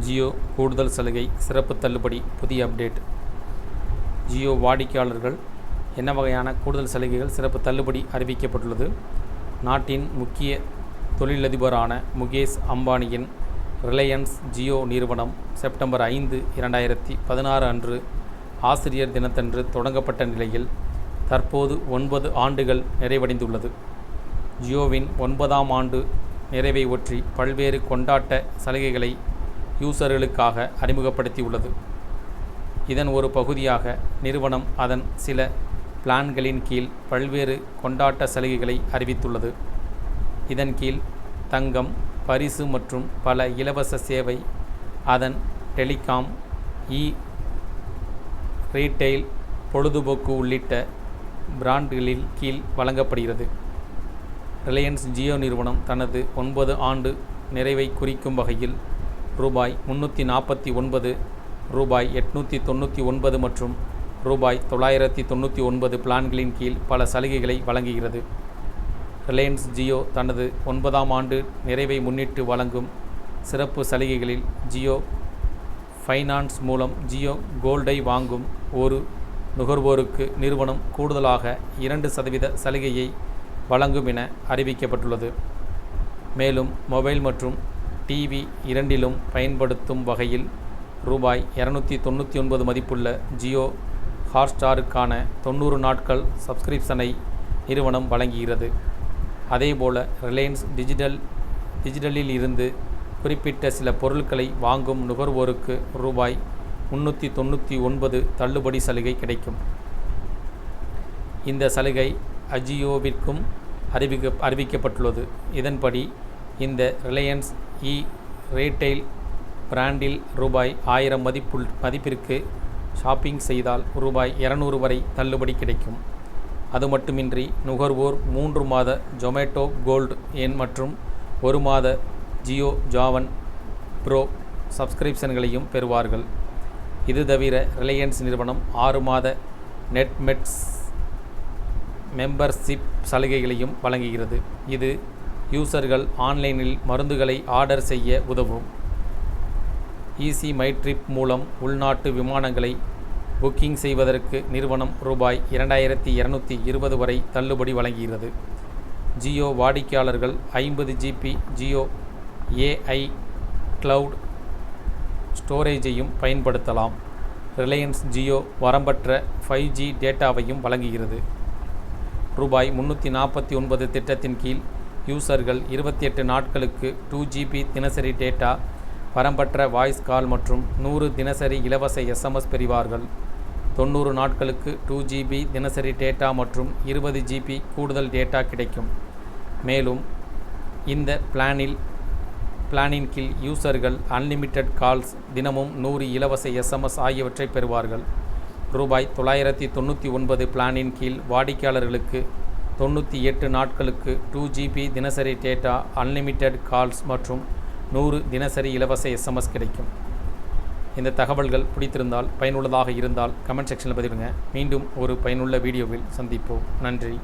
ஜியோ கூடுதல் சலுகை சிறப்பு தள்ளுபடி புதிய அப்டேட். ஜியோ வாடிக்கையாளர்கள் என்ன வகையான கூடுதல் சலுகைகள் சிறப்பு தள்ளுபடி அறிவிக்கப்பட்டுள்ளது? நாட்டின் முக்கிய தொழிலதிபரான முகேஷ் அம்பானியின் ரிலையன்ஸ் ஜியோ நிறுவனம் செப்டம்பர் ஐந்து இரண்டாயிரத்தி பதினாறு அன்று ஆசிரியர் தினத்தன்று தொடங்கப்பட்ட நிலையில் தற்போது ஒன்பது ஆண்டுகள் நிறைவடைந்துள்ளது. ஜியோவின் ஒன்பதாம் ஆண்டு நிறைவை ஒற்றி பல்வேறு கொண்டாட்ட சலுகைகளை யூசர்களுக்காக அறிமுகப்படுத்தியுள்ளது. இதன் ஒரு பகுதியாக நிறுவனம் அதன் சில பிளான்களின் கீழ் பல்வேறு கொண்டாட்ட சலுகைகளை அறிவித்துள்ளது. இதன் கீழ் தங்கம் பரிசு மற்றும் பல இலவச சேவை அதன் டெலிகாம் இ ரீட்டெயில் பொழுதுபோக்கு உள்ளிட்ட பிராண்டுகளில் கீழ் வழங்கப்படுகிறது. ரிலையன்ஸ் ஜியோ நிறுவனம் தனது ஒன்பது ஆண்டு நிறைவை குறிக்கும் வகையில் ரூபாய் முன்னூற்றி நாற்பத்தி ஒன்பது ரூபாய் எட்நூற்றி தொண்ணூற்றி ஒன்பது மற்றும் ரூபாய் தொள்ளாயிரத்தி தொண்ணூற்றி ஒன்பது பிளான்களின் கீழ் பல சலுகைகளை வழங்குகிறது. ரிலையன்ஸ் ஜியோ தனது ஒன்பதாம் ஆண்டு நிறைவை முன்னிட்டு வழங்கும் சிறப்பு சலுகைகளில் ஜியோ ஃபைனான்ஸ் மூலம் ஜியோ கோல்டை வாங்கும் ஒரு நுகர்வோருக்கு நிறுவனம் கூடுதலாக இரண்டு சதவீத சலுகையை வழங்கும் என அறிவிக்கப்பட்டுள்ளது. மேலும் மொபைல் மற்றும் டிவி இரண்டிலும் பயன்படுத்தும் வகையில் ரூபாய் இரநூத்தி தொண்ணூற்றி ஒன்பது மதிப்புள்ள ஜியோ ஹாட்ஸ்டாருக்கான தொண்ணூறு நாட்கள் சப்ஸ்கிரிப்ஷனை நிறுவனம் வழங்குகிறது. அதேபோல ரிலையன்ஸ் டிஜிட்டல் டிஜிட்டலில் இருந்து குறிப்பிட்ட சில பொருட்களை வாங்கும் நுகர்வோருக்கு ரூபாய் முந்நூற்றி தொண்ணூற்றி ஒன்பது தள்ளுபடி சலுகை கிடைக்கும். இந்த சலுகை அஜியோவிற்கும் அறிவிக்க அறிவிக்கப்பட்டுள்ளது. இதன்படி இந்த ரிலையன்ஸ் இ ரீட்டெயில் பிராண்டில் ரூபாய் ஆயிரம் மதிப்புள் மதிப்பிற்கு ஷாப்பிங் செய்தால் ரூபாய் இரநூறு வரை தள்ளுபடி கிடைக்கும். அது மட்டுமின்றி நுகர்வோர் மூன்று மாத ஜொமேட்டோ கோல்டு எண் மற்றும் ஒரு மாத ஜியோ ஜாவன் ப்ரோ சப்ஸ்கிரிப்ஷன்களையும் பெறுவார்கள். இது தவிர ரிலையன்ஸ் நிறுவனம் ஆறு மாத நெட்மெட்ஸ் மெம்பர்ஷிப் சலுகைகளையும் வழங்குகிறது. இது யூசர்கள் ஆன்லைனில் மருந்துகளை ஆர்டர் செய்ய உதவும். ஈசி மை ட்ரிப் மூலம் உள்நாட்டு விமானங்களை புக்கிங் செய்வதற்கு நிறுவனம் ரூபாய் இரண்டாயிரத்தி இரநூத்தி இருபது வரை தள்ளுபடி வழங்குகிறது. ஜியோ வாடிக்கையாளர்கள் ஐம்பது ஜிபி ஜியோ ஏஐ கிளவுட் ஸ்டோரேஜையும் பயன்படுத்தலாம். ரிலையன்ஸ் ஜியோ வரம்பற்ற ஃபைவ் ஜி டேட்டாவையும் வழங்குகிறது. ரூபாய் முன்னூற்றி நாற்பத்தி ஒன்பது திட்டத்தின் கீழ் யூசர்கள் இருபத்தி எட்டு நாட்களுக்கு டூ ஜிபி தினசரி டேட்டா வரம்பற்ற வாய்ஸ் கால் மற்றும் நூறு தினசரி இலவச எஸ்எம்எஸ் பெறுவார்கள். தொண்ணூறு நாட்களுக்கு டூ ஜிபி தினசரி டேட்டா மற்றும் இருபது ஜிபி கூடுதல் டேட்டா கிடைக்கும். மேலும் இந்த பிளானில் பிளானின் கீழ் யூசர்கள் அன்லிமிட்டெட் கால்ஸ் தினமும் நூறு இலவச எஸ்எம்எஸ் ஆகியவற்றை பெறுவார்கள். ரூபாய் தொள்ளாயிரத்தி தொண்ணூற்றி ஒன்பது பிளானின் கீழ் வாடிக்கையாளர்களுக்கு தொண்ணூற்றி எட்டு நாட்களுக்கு டூ ஜிபி தினசரி டேட்டா அன்லிமிட்டெட் கால்ஸ் மற்றும் நூறு தினசரி இலவச எஸ்எம்எஸ் கிடைக்கும். இந்த தகவல்கள் பிடித்திருந்தால் பயனுள்ளதாக இருந்தால் கமெண்ட் செக்ஷனில் பதிவிடுங்க. மீண்டும் ஒரு பயனுள்ள வீடியோவில் சந்திப்போம். நன்றி.